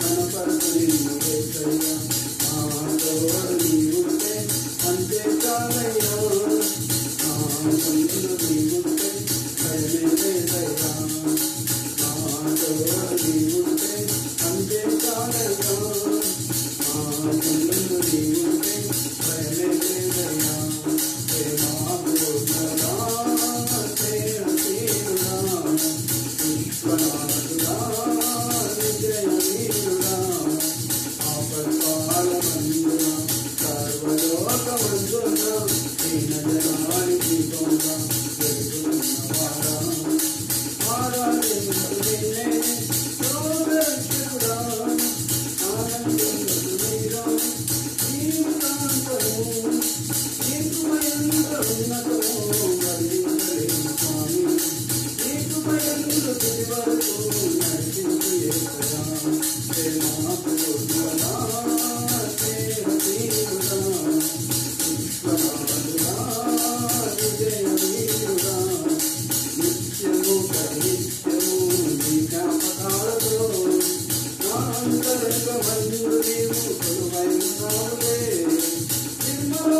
కనపడుతుంది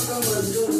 summer's gonna